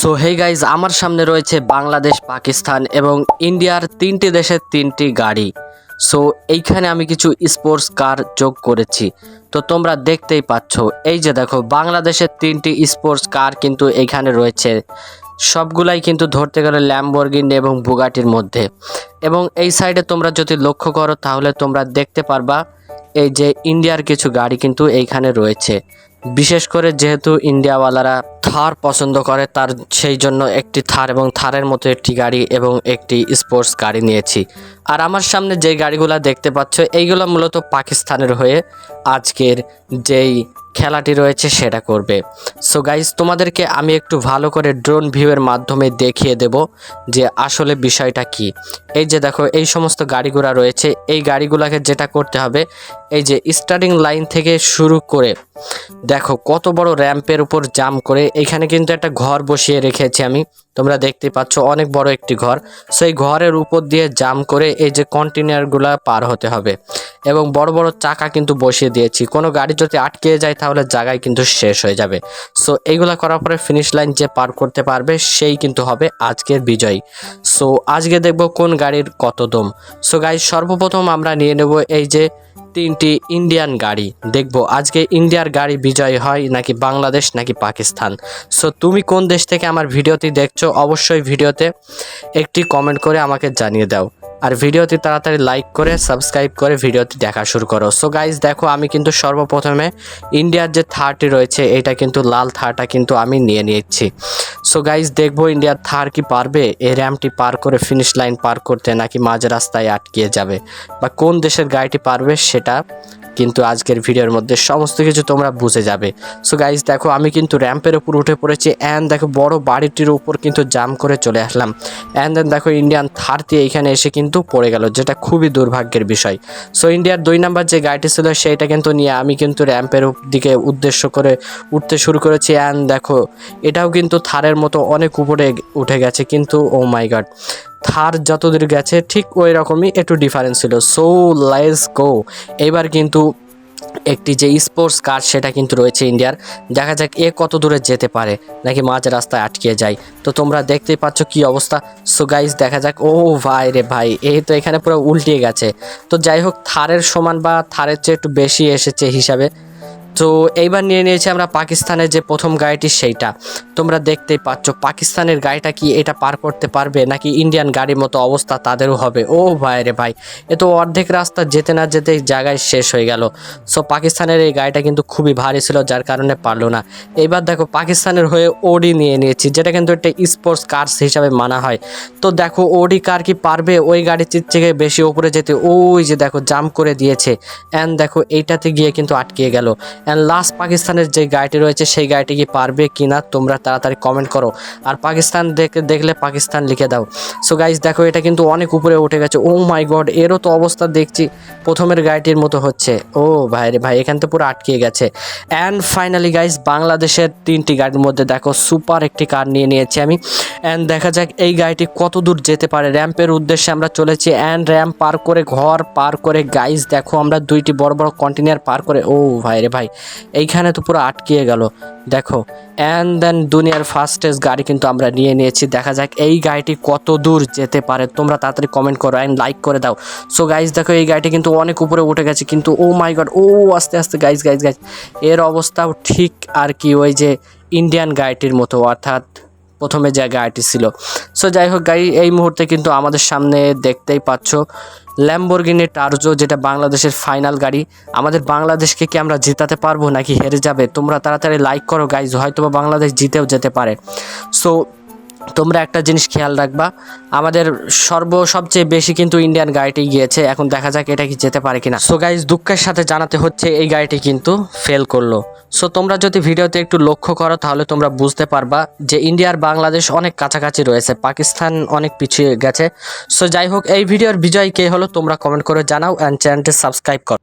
So hey guys আমার সামনে রয়েছে বাংলাদেশ, পাকিস্তান এবং ইন্ডিয়ার তিনটি দেশের তিনটি গাড়ি। সো এইখানে আমি কিছু স্পোর্টস কার যোগ করেছি। তো তোমরা দেখতেই পাচ্ছ, এই যে দেখো, বাংলাদেশের তিনটি স্পোর্টস কার কিন্তু এইখানে রয়েছে। সবগুলাই কিন্তু ধরতে গেলে ল্যাম্বরগিনি এবং বুগাটির মধ্যে। এবং এই সাইডে তোমরা যদি লক্ষ্য করো, তাহলে তোমরা দেখতে পারবা এই যে ইন্ডিয়ার কিছু গাড়ি কিন্তু এইখানে রয়েছে। বিশেষ করে যেহেতু ইন্ডিয়াওয়ালারা থার পছন্দ করে, তার সেই জন্য একটি থার এবং থারের মতো একটি গাড়ি এবং একটি স্পোর্টস গাড়ি নিয়েছি। আর আমার সামনে যে গাড়িগুলো দেখতে পাচ্ছ, এইগুলো মূলত পাকিস্তানের হয়ে আজকের যেই খেলাটি রয়েছে, সেটা করবে। সো গাইজ তোমাদেরকে আমি একটু ভালো করে ড্রোন ভিউয়ের মাধ্যমে দেখিয়ে দেব যে আসলে বিষয়টা কি। এই যে দেখো, এই সমস্ত গাড়িগুলা রয়েছে, এই গাড়িগুলোকে যেটা করতে হবে, এই যে স্টার্টিং লাইন থেকে শুরু করে, দেখো কত বড় র্যাম্পের উপর জাম করে, এখানে কিন্তু একটা ঘর বসিয়ে রেখেছি আমি। তোমরা দেখতে পাচ্ছ অনেক বড় একটি ঘর। সেই ঘরের উপর দিয়ে জাম করে এই যে কন্টেনারগুলো পার হতে হবে। এবং বড় বড় চাকা কিন্তু বসিয়ে দিয়েছি। কোনো গাড়ি যদি আটকে যায় তাহলে জায়গায় কিন্তু শেষ হয়ে যাবে। সো এইগুলা করার পরে ফিনিশ লাইন যে পার করতে পারবে, সেই কিন্তু হবে আজকের বিজয়ী। সো আজকে দেখব কোন গাড়ির কত দম। সো গাই সর্বপ্রথম আমরা নিয়ে নেব এই যে তিনটি ইন্ডিয়ান গাড়ি। দেখব আজকে ইন্ডিয়ার গাড়ি বিজয় হয় নাকি বাংলাদেশ নাকি পাকিস্তান। সো তুমি কোন দেশ থেকে আমার ভিডিওটি দেখছ অবশ্যই ভিডিওতে একটি কমেন্ট করে আমাকে জানিয়ে দাও। আর ভিডিওটি তাড়াতাড়ি লাইক করে সাবস্ক্রাইব করে ভিডিওটি দেখা শুরু করো। সো গাইজ দেখো, আমি কিন্তু সর্বপ্রথমে ইন্ডিয়ার যে থারটি রয়েছে, এটা কিন্তু লাল থারটা কিন্তু আমি নিয়ে নিয়েছি। সো গাইজ দেখব ইন্ডিয়ার থার কি পারবে? এই র্যামটি পার করে ফিনিশ লাইন পার করতে নাকি মাঝ রাস্তায় আটকিয়ে যাবে? বা কোন দেশের গাড়িটি পারবে সেটা কিন্তু আজকের ভিডিওর মধ্যে সমস্ত কিছু তোমরা বুঝে যাবে। সো গাইজ দেখো, আমি কিন্তু র্যাম্পের উপর উঠে পড়েছি অ্যান্ড দেখো, বড় বাড়িটির উপর কিন্তু জাম করে চলে আসলাম। অ্যান্ড দেন দেখো ইন্ডিয়ান থার্টি এখানে এসে কিন্তু পড়ে গেল, যেটা খুবই দুর্ভাগ্যের বিষয়। সো ইন্ডিয়ার দুই নাম্বার যে গাড়িটি ছিল সেইটা কিন্তু নিয়ে আমি কিন্তু র্যাম্পের দিকে উদ্দেশ্য করে উঠতে শুরু করেছি। অ্যান্ড দেখো, এটাও কিন্তু থারের মতো অনেক উপরে উঠে গেছে, কিন্তু ও মাই গড থার যতদূর গেছে, ঠিক ওই রকমই একটু ডিফারেন্স ছিল। সো লেটস গো এবার কিন্তু একটি যে স্পোর্টস কার সেটা কিন্তু রয়েছে ইন্ডিয়ার দেখা যাক এ কত দূরে যেতে পারে, নাকি মাঝ রাস্তায় আটকে যায়। তো তোমরা দেখতেই পাচ্ছ কি অবস্থা। সো গাইজ দেখা যাক। ও ভাই রে ভাই, এই তো এখানে পুরো উল্টিয়ে গেছে। তো যাই হোক, থারের সমান বা থারের চেয়ে একটু বেশি এসেছে হিসাবে। তো এইবার নিয়ে নিয়েছি আমরা পাকিস্তানের যে প্রথম গাড়িটি সেইটা। তোমরা দেখতেই পাচ্ছ, পাকিস্তানের গাড়িটা কি এটা পার করতে পারবে নাকি ইন্ডিয়ান গাড়ির মতো অবস্থা তাদেরও হবে? ও ভাই রে ভাই, এ তো অর্ধেক রাস্তা যেতে না যেতে জায়গায় শেষ হয়ে গেল। সো পাকিস্তানের এই গাড়িটা কিন্তু খুবই ভারী ছিল, যার কারণে পারল না। এইবার দেখো, পাকিস্তানের হয়ে ওডি নিয়ে নিয়েছি, যেটা কিন্তু একটা স্পোর্টস কার্স হিসাবে মানা হয়। তো দেখো ওডি কার কি পারবে? ওই গাড়িটির থেকে বেশি উপরে যেতে, ওই যে দেখো, জাম্প করে দিয়েছে। অ্যান্ড দেখো, এইটাতে গিয়ে কিন্তু আটকে গেল। অ্যান্ড লাস্ট পাকিস্তানের যে গাড়িটি রয়েছে, সেই গাড়িটি কি পারবে কি না তোমরা তাড়াতাড়ি কমেন্ট করো। আর পাকিস্তান দেখে, দেখলে পাকিস্তান লিখে দাও। সো গাইজ দেখো, এটা কিন্তু অনেক উপরে উঠে গেছে। ও মাই গড এরও তো অবস্থা দেখছি। প্রথমের গাড়িটির মতো হচ্ছে। ও ভাই রে ভাই, এখান তো পুরো আটকে গেছে। অ্যান্ড ফাইনালি গাইজ বাংলাদেশের তিনটি গাড়ির মধ্যে দেখো সুপার একটি কার নিয়ে নিয়েছি আমি। অ্যান্ড দেখা যাক এই গাড়িটি কত দূর যেতে পারে। র্যাম্পের উদ্দেশ্যে আমরা চলেছি। অ্যান্ড র্যাম্প পার করে, ঘর পার করে গাইজ দেখো, আমরা দুইটি বড় বড় কন্টেনার পার করে। ও ভাই রে ভাই এইখানে তো পুরো আটকিয়ে গেল। দেখো অ্যান্ড দেন দুনিয়ার ফাস্টেস্ট গাড়ি কিন্তু আমরা নিয়ে নিয়েছি। দেখা যাক এই গাড়িটি কত দূর যেতে পারে। তোমরা তাড়াতাড়ি কমেন্ট করো অ্যান্ড লাইক করে দাও। সো গাইজ দেখো এই গাড়িটি কিন্তু অনেক উপরে উঠে গেছে, কিন্তু ও মাই গড ও আস্তে আস্তে গাইজ গাইজ গাইজ এর অবস্থাও ঠিক আর কি, ওই যে ইন্ডিয়ান গাড়িটির মতো, অর্থাৎ প্রথমে যে গাড়িটি ছিল। সো যাই হোক গাড়ি এই মুহূর্তে কিন্তু আমাদের সামনে দেখতেই পাচ্ছ ল্যাম্বরগিনি টার্জো যেটা বাংলাদেশের ফাইনাল গাড়ি। আমাদের বাংলাদেশকে কি আমরা জেতাতে পারব নাকি হেরে যাবে? তোমরা তাড়াতাড়ি লাইক করো গাইজ হয়তো বাংলাদেশ জিতেও যেতে পারে। সো তোমরা একটা জিনিস খেয়াল রাখবা, আমাদের সর্ব সবচেয়ে বেশি কিন্তু ইন্ডিয়ান গাড়িটি গিয়েছে, এখন দেখা যাক এটা কি যেতে পারে কিনা। সো গাইজ দুঃখের সাথে জানাতে হচ্ছে এই গাড়িটি কিন্তু ফেল করল। সো তোমরা যদি ভিডিওতে একটু লক্ষ্য করো, তাহলে তোমরা বুঝতে পারবা যে ইন্ডিয়ার বাংলাদেশ অনেক কাছাকাছি রয়েছে পাকিস্তান অনেক পিছিয়ে গেছে। সো যাই হোক, এই ভিডিওর বিজয় কে হলো তোমরা কমেন্ট করে জানাও অ্যান্ড চ্যানেলটি সাবস্ক্রাইব করো।